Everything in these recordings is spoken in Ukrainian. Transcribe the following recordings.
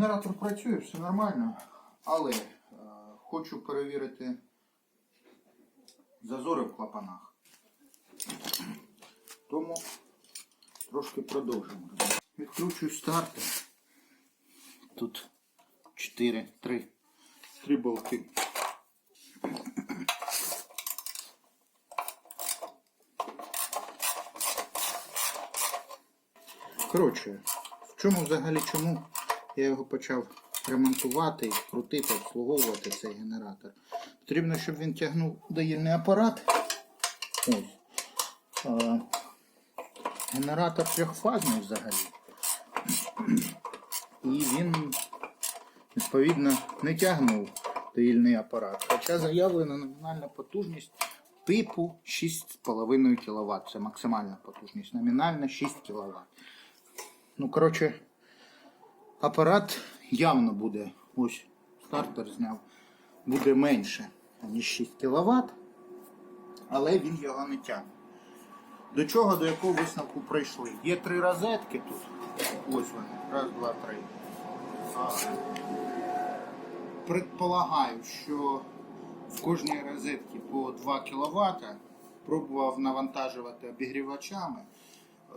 Генератор працює, все нормально, але е, хочу перевірити зазори в клапанах. Тому трошки продовжимо. Відкручую стартер. Тут 4, 3, 3 болти. Коротше, в чому взагалі чому я його почав ремонтувати, крутити, обслуговувати цей генератор. Потрібно, щоб він тягнув доїльний апарат. Ось. Генератор трьохфазний взагалі. І він, відповідно, не тягнув доїльний апарат. Хоча заявлена номінальна потужність типу 6,5 кВт. Це максимальна потужність. Номінальна 6 кВт. Ну, коротше, апарат явно буде, ось стартер зняв, буде менше, ніж 6 кВт, але він його не тягне. До чого, до якого висновку прийшли? Є три розетки тут. Ось вони. Раз, два, три. Предполагаю, що в кожній розетці по 2 кВт пробував навантажувати обігрівачами.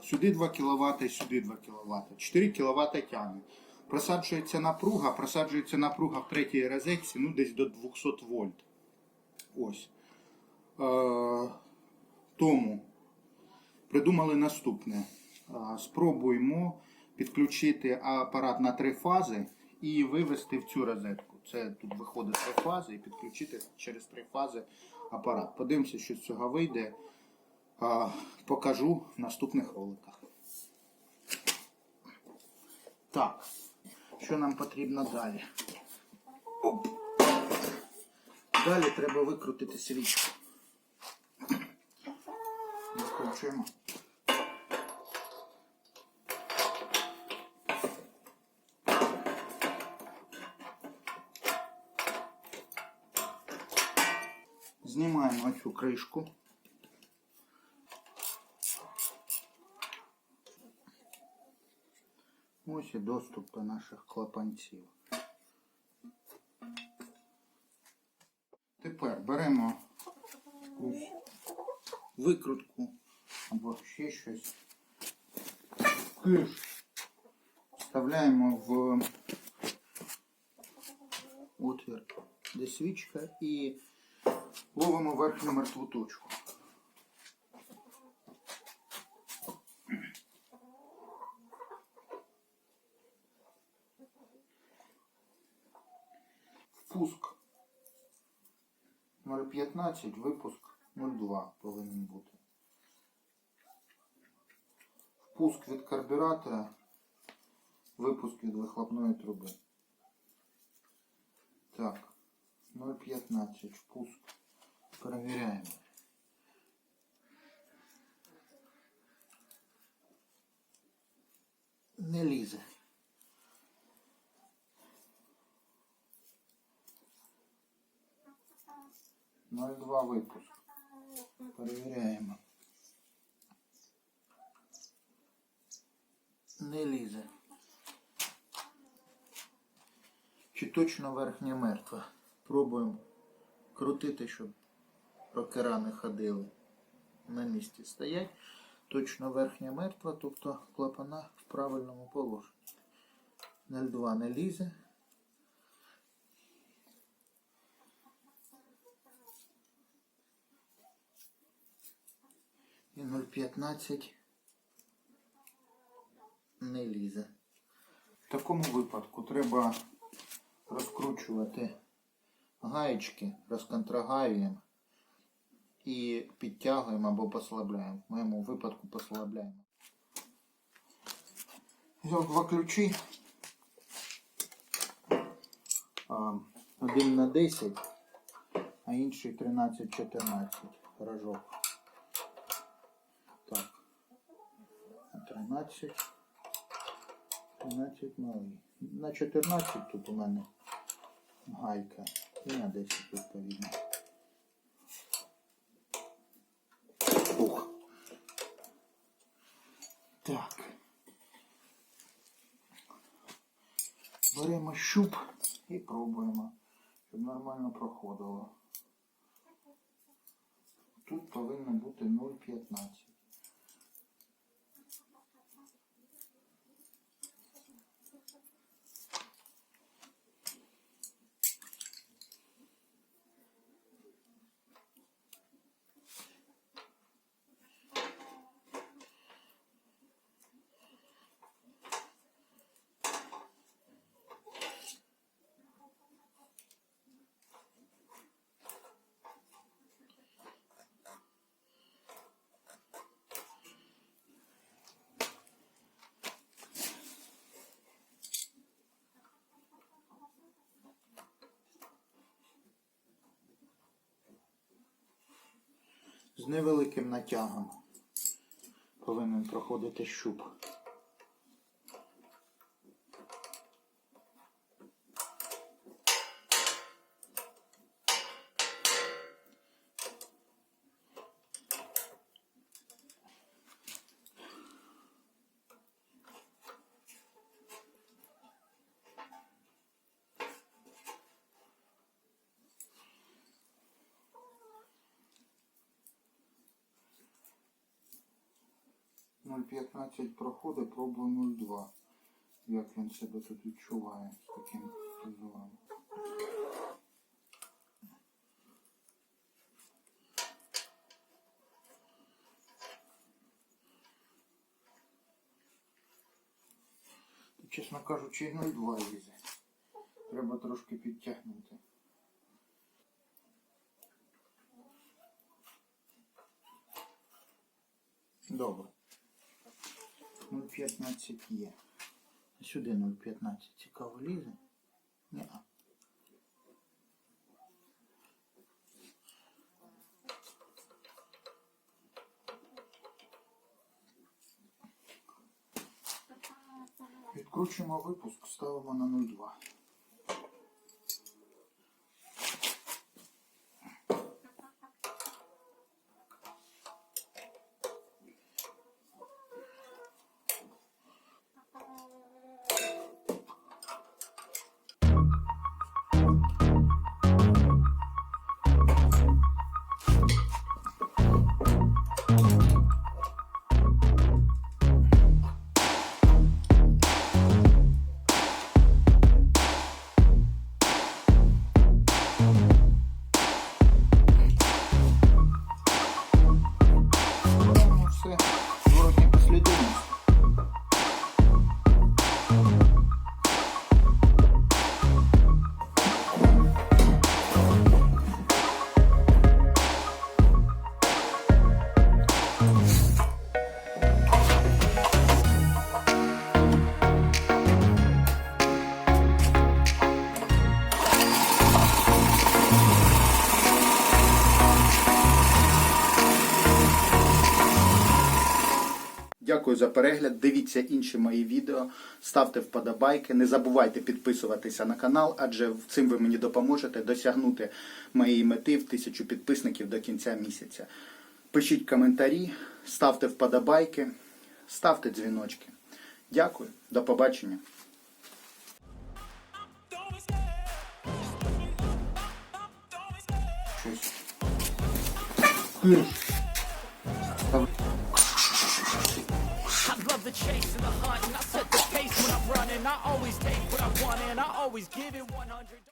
Сюди 2 кВт і сюди 2 кВт. 4 кВт тягне. Просаджується напруга, просаджується напруга в третій розетці, ну десь до 200 вольт. Ось. Е, тому придумали наступне. Е, спробуємо підключити апарат на три фази і вивести в цю розетку. Це тут виходить три фази і підключити через три фази апарат. Подивимося, що з цього вийде. Е, покажу в наступних роликах. Так, що нам потрібно далі? Оп. Далі треба викрутити свічку. Викручуємо. Знімаємо цю кришку. Ось і доступ до наших клапанців. Тепер беремо викрутку або ще щось. Киш вставляємо в отвір, де свічка, і ловимо верхню мертву точку. 0,15, випуск 0,2 повинен бути. Впуск від карбюратора, випуск від вихлопної труби. Так, 0,15, впуск. Перевіряємо. 0,2 випуск. Перевіряємо. Не лізе. Чи точно верхня мертва? Пробуємо крутити, щоб прокера не ходили. На місці стоять. Точно верхня мертва, тобто клапана в правильному положенні. 0,2 не лізе. І 0,15 не лізе. В такому випадку треба розкручувати гаєчки, розконтрагаюємо і підтягуємо або послабляємо. В моєму випадку послабляємо. Взяв два ключі. Один на 10, а інший 13-14 рожок. 13. 13 малий. На 14 тут у мене гайка. І на 10 відповідно. Ух. Так. Беремо щуп і пробуємо, щоб нормально проходило. Тут повинно бути 0,15. З невеликим натягом повинен проходити щуп. Нуль 15 проходить, пробую 0,2. Як він себе тут відчуває з таким візуалом. Чесно кажучи, і 0,2 лізе. Треба трошки підтягнути. Добре. 0,15 є. Сюди 0,15 цікаво лізе? Ні. Відкручуємо випуск, ставимо на 0,2. Дякую за перегляд. Дивіться інші мої відео, ставте вподобайки. Не забувайте підписуватися на канал, адже цим ви мені допоможете досягнути моєї мети в тисячу підписників до кінця місяця. Пишіть коментарі, ставте вподобайки, ставте дзвіночки. Дякую, до побачення. Щось. Chase and the hunt, and I set the pace when I'm running. I always take what I want, and I always give it 100.